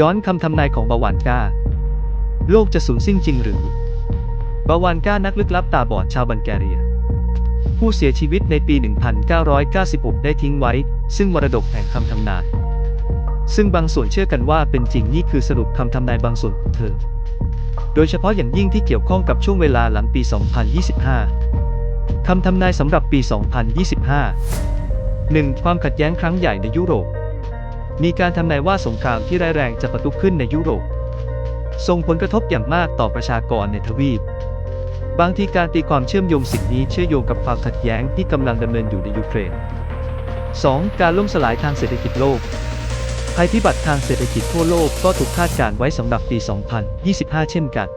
ย้อนคำทำนายของบาวานก้า โลกจะสูญสิ้นจริงหรือ บาวานก้านักลึกลับตาบอดชาวบัลแกเรีย ผู้เสียชีวิตในปี 1996 ได้ทิ้งไว้ ซึ่งมรดกแห่งคำทำนาย ซึ่งบางส่วนเชื่อกันว่าเป็นจริงนี่คือสรุปคำทำนายบางส่วนของเธอ โดยเฉพาะอย่างยิ่งที่เกี่ยวข้องกับช่วงเวลาหลังปี 2025 คำทำนายสำหรับปี 2025 1. ความขัดแย้งครั้งใหญ่ในยุโรป มีการทำนายว่าสงครามที่ร้ายแรงจะประทุขึ้นในยุโรป ส่งผลกระทบอย่างมากต่อประชากรในทวีป บางทีการตีความเชื่อมโยงสิ่งนี้เชื่อโยงกับความขัดแย้งที่กำลังดำเนินอยู่ในยูเครน 2. การล่มสลายทางเศรษฐกิจโลก ภัยพิบัติทางเศรษฐกิจทั่วโลกก็ถูกคาดการณ์ไว้สำหรับปี 2025 เช่นกัน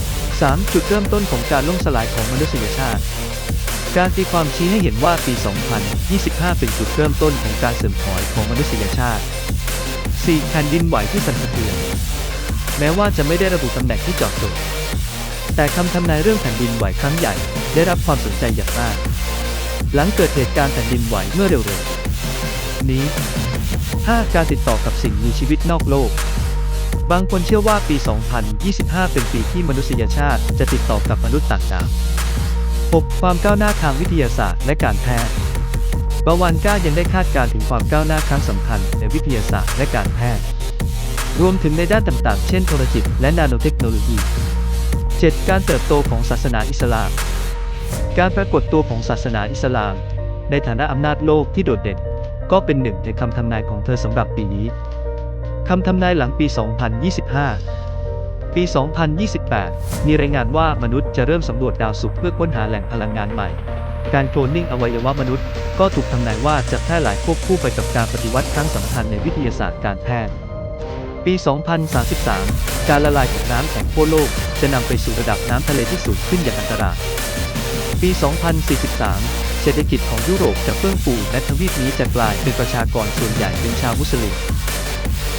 3. จุดเริ่มต้นของการล่มสลายของมนุษยชาติ การตีความชี้ให้เห็นว่าปี 2025 เป็นจุดเริ่มต้นของการเสื่อมถอยของมนุษยชาติ 4. แผ่นดินไหวที่สั่นสะเทือน แม้ว่าจะไม่ได้ระบุตำแหน่งที่เจาะจงแต่คำทำนายเรื่องแผ่นดินไหวครั้งใหญ่ ได้รับความสนใจอย่างมาก หลังเกิดเหตุการณ์แผ่นดินไหวเมื่อเร็วๆ นี้ 5. การติดต่อกับสิ่งมีชีวิตนอกโลก บางคนเชื่อว่าปี 2025 เป็นปีที่มนุษยชาติจะติดต่อกับมนุษย์ต่างดาว 6. ความก้าวหน้าทางวิทยาศาสตร์และการแพทย์บาวานก้ายังได้คาดการณ์ถึงความก้าวหน้าครั้งสำคัญในวิทยาศาสตร์และการแพทย์ รวมถึงในด้านต่างๆ เช่นโทรจิตและนาโนเทคโนโลยี 7. การเติบโตของศาสนาอิสลาม การปรากฏตัวของศาสนาอิสลาม ในฐานะอำนาจโลกที่โดดเด่น ก็เป็นหนึ่งในคำทำนายของเธอสำหรับปีนี้ คำทำนายหลังปี 2025 ปี 2028 มีรายงานว่ามนุษย์จะเริ่มสำรวจดาวศุกร์เพื่อค้นหาแหล่งพลังงานใหม่ การโคลนนิ่งอวัยวะมนุษย์ ก็ถูกทำนายว่าจะแพร่หลายควบคู่ไปกับการปฏิวัติครั้งสำคัญในวิทยาศาสตร์การแพทย์ ปี 2033 การละลายของน้ำแข็งขั้วโลก จะนำไปสู่ระดับน้ำทะเลที่สูงขึ้นอย่างอันตรายปี 2043 เศรษฐกิจของยุโรปจะเฟื่องฟูและทวีปนี้จะกลายเป็นประชากรส่วนใหญ่เป็นชาวมุสลิม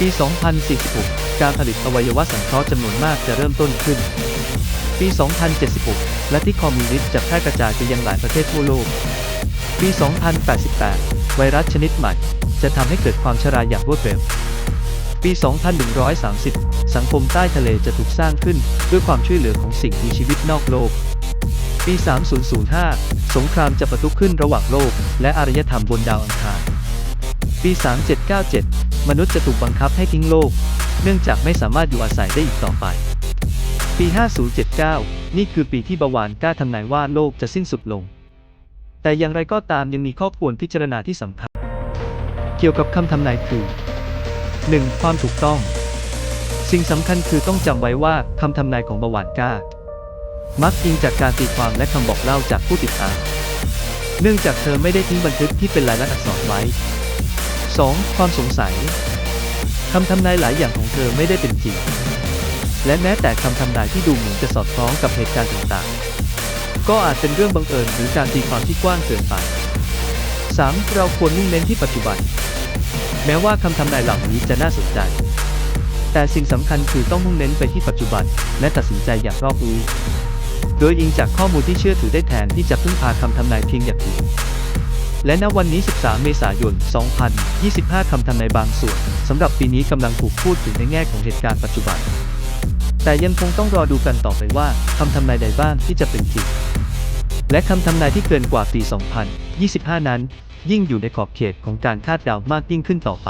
ปี 2046 การผลิตอวัยวะสังเคราะห์จำนวนมากจะเริ่มต้นขึ้น ปี 2076 และที่คอมมิวนิสต์จะแพร่กระจายไปยังหลายประเทศทั่วโลก ปี 2088 ไวรัสชนิดใหม่ จะทำให้เกิดความชราอย่างรวดเร็ว ปี 2130 สังคมใต้ทะเลจะถูกสร้างขึ้นด้วยความช่วยเหลือของสิ่งมีชีวิตนอกโลก ปี 3005 สงครามจะประทุขึ้นระหว่างโลก และอารยธรรมบนดาวอังคาร ปี 3797 มนุษย์จะถูกบังคับให้ทิ้งโลก เนื่องจากไม่สามารถอยู่อาศัยได้อีกต่อไป ปี 5079 นี่คือปีที่บาวานกล้าทำนายว่าโลกจะสิ้นสุดลง แต่อย่างไรก็ตามยังมีข้อควรพิจารณาที่สำคัญ เกี่ยวกับคำทำนายคือ 1. ความถูกต้อง สิ่งสำคัญคือต้องจำไว้ว่าคำทำนายของบาวานกล้า มักอิงจากการตีความและคำบอกเล่าจากผู้ติดตามเนื่องจากเธอไม่ได้ทิ้งบันทึกที่เป็นลายลักษณ์อักษรไว้ 2. ความสงสัยคำทำนายหลายอย่างของเธอไม่ได้เป็นจริง และแม้แต่คำทำนายที่ดูเหมือนจะสอดคล้องกับเหตุการณ์ต่างๆ ก็อาจเป็นเรื่องบังเอิญหรือการตีความที่กว้างเกินไป 3. เราควรมุ่งเน้นที่ปัจจุบัน แม้ว่าคำทำนายเหล่านี้จะน่าสนใจ แต่สิ่งสำคัญคือต้องมุ่งเน้นไปที่ปัจจุบัน และตัดสินใจอย่างรอบรู้ โดยอิงจากข้อมูลที่เชื่อถือได้แทนที่จะพึ่งพาคำทำนายเพียงอย่างเดียว และณวันนี้ 13 เมษายน 2025 คำทำนายบางส่วนสำหรับปีนี้กำลังถูกพูดถึงในแง่ของเหตุการณ์ปัจจุบัน แต่ยังคงต้องรอดูกันต่อไปว่าคำทำนายใดบ้างที่จะเป็นจริง และคำทำนายที่เกินกว่าปี 2025 นั้น ยิ่งอยู่ในขอบเขตของการคาดเดามากยิ่งขึ้นต่อไป